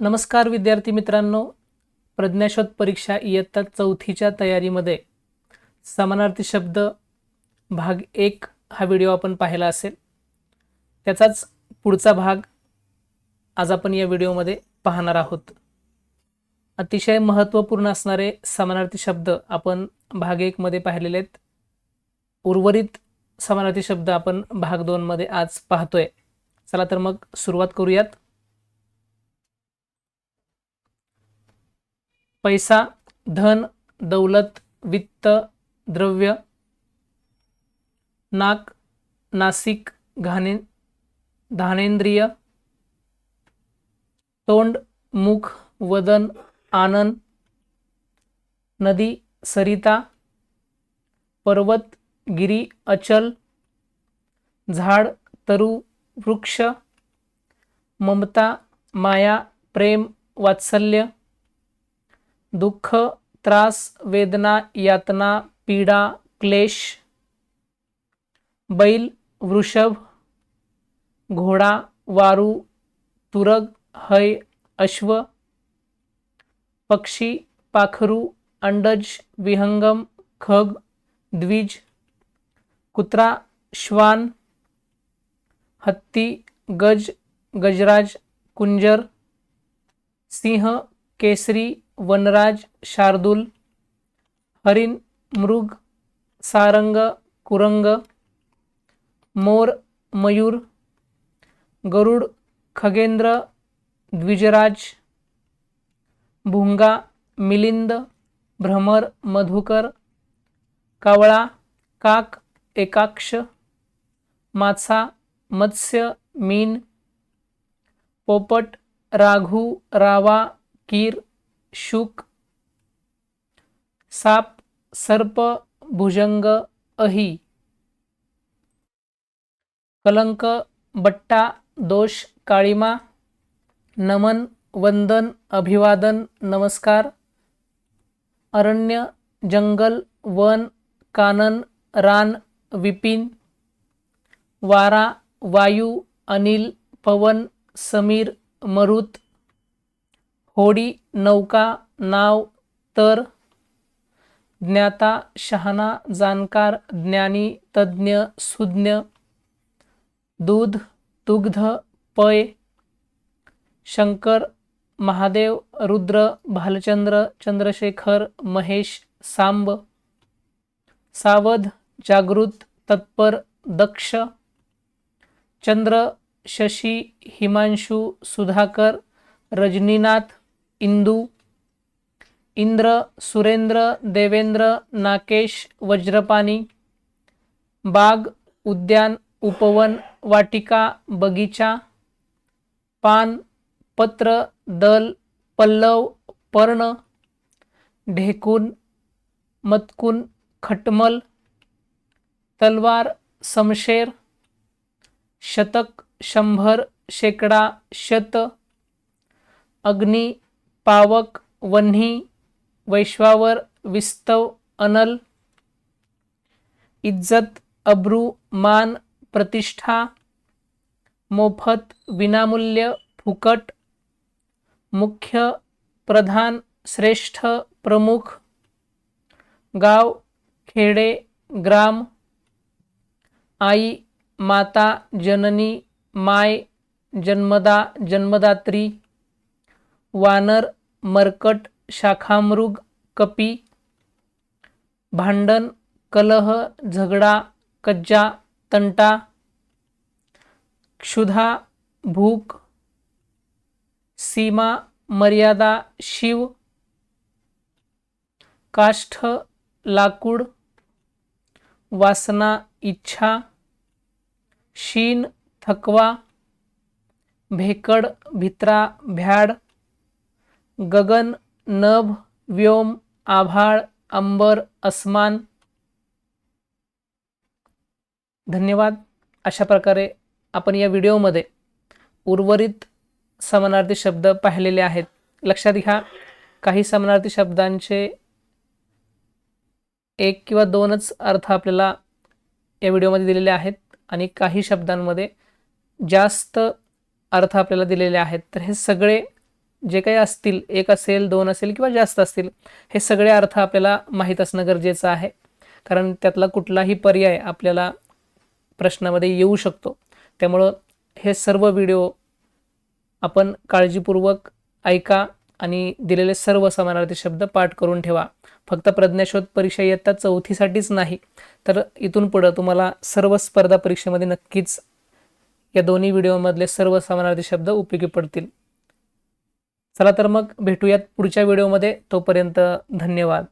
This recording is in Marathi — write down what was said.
नमस्कार विद्यार्थी मित्रांनो. प्रज्ञाशोध परीक्षा इयत्ता चौथीच्या तयारीमध्ये समानार्थी शब्द भाग एक हा व्हिडिओ आपण पाहिला असेल. त्याचाच पुढचा भाग आज आपण या व्हिडिओमध्ये पाहणार आहोत. अतिशय महत्त्वपूर्ण असणारे समानार्थी शब्द आपण भाग एकमध्ये पाहिलेले आहेत. उर्वरित समानार्थी शब्द आपण भाग दोनमध्ये आज पाहतोय. चला तर मग सुरुवात करूयात. पैसा धन दौलत वित्त द्रव्य नाक नासिक घाणे धानेंद्रिय तोंड मुख वदन आनंद नदी सरिता पर्वत गिरी अचल झाड तरु वृक्ष ममता माया प्रेम वात्सल्य दुःख त्रास वेदना यातना पीडा क्लेश बैल वृषभ घोडा वारू तुरग हय अश्व पक्षी पाखरू अंडज विहंगम खग द्विज कुत्रा श्वान हत्ती गज गजराज कुंजर सिंह केसरी वनराज शार्दूल हरिण मृग सारंग कुरंग मोर मयूर गरुड खगेंद्र द्विजराज भुंगा मिलिंद भ्रमर मधुकर कावळा काक एकाक्ष मासा मत्स्य मीन पोपट राघू रावा कीर शुक साप सर्प भुजंग अही कलंक बट्टा दोष काळीमा नमन वंदन अभिवादन नमस्कार अरण्य जंगल वन कानन रान विपिन वारा वायू अनिल पवन समीर मरुत होडी नौका नाव तर ज्ञाता शहाणा जाणकार ज्ञानी तज्ज्ञ सुज्ञ दूध दुग्ध पय शंकर महादेव रुद्र भालचंद्र चंद्रशेखर महेश सांब सावध जागृत तत्पर दक्ष चंद्र शशी हिमांशू सुधाकर रजनीनाथ इंदू इंद्र सुरेंद्र देवेंद्र नाकेश वज्रपाणी बाग उद्यान उपवन वाटिका बगीचा पान पत्र दल पल्लव पर्ण ढेकून मतकून खटमल तलवार समशेर शतक शंभर शेकडा शत अग्नी पावक वन्ही वैश्वावर विस्तव अनल इज्जत अब्रू मान प्रतिष्ठा मोफत विनामूल्य फुकट मुख्य प्रधान श्रेष्ठ प्रमुख गाव खेडे ग्राम आई माता जननी माय जन्मदा जन्मदात्री वानर मरकट शाखामृग कपी भांडण कलह झगडा कज्जा तंटा क्षुधा भूक सीमा मर्यादा शिव काष्ठ लाकूड वासना इच्छा शीन थकवा भेकड भित्रा भ्याड गगन नभ व्योम आभाळ अंबर अस्मान. धन्यवाद. अशा प्रकारे आपण या व्हिडिओमध्ये उर्वरित समानार्थी शब्द पाहिलेले आहेत. लक्षात घ्या काही समानार्थी शब्दांचे एक किंवा दोनच अर्थ आपल्याला या व्हिडिओमध्ये दिलेले आहेत आणि काही शब्दांमध्ये जास्त अर्थ आपल्याला दिलेले आहेत. तर हे सगळे जे काही असतील एक असेल दोन असेल किंवा जास्त असतील हे सगळे अर्थ आपल्याला माहीत असणं गरजेचं आहे. कारण त्यातला कुठलाही पर्याय आपल्याला प्रश्नामध्ये येऊ शकतो. त्यामुळं हे सर्व व्हिडिओ आपण काळजीपूर्वक ऐका आणि दिलेले सर्व समानार्थी शब्द पाठ करून ठेवा. फक्त प्रज्ञाशोध परीक्षा इयत्ता चौथीसाठीच नाही तर इथून पुढं तुम्हाला सर्व स्पर्धा परीक्षेमध्ये नक्कीच या दोन्ही व्हिडिओमधले सर्व समानार्थी शब्द उपयोगी पडतील. चला तर मग भेटूयात पुढच्या व्हिडिओमध्ये. तोपर्यंत धन्यवाद.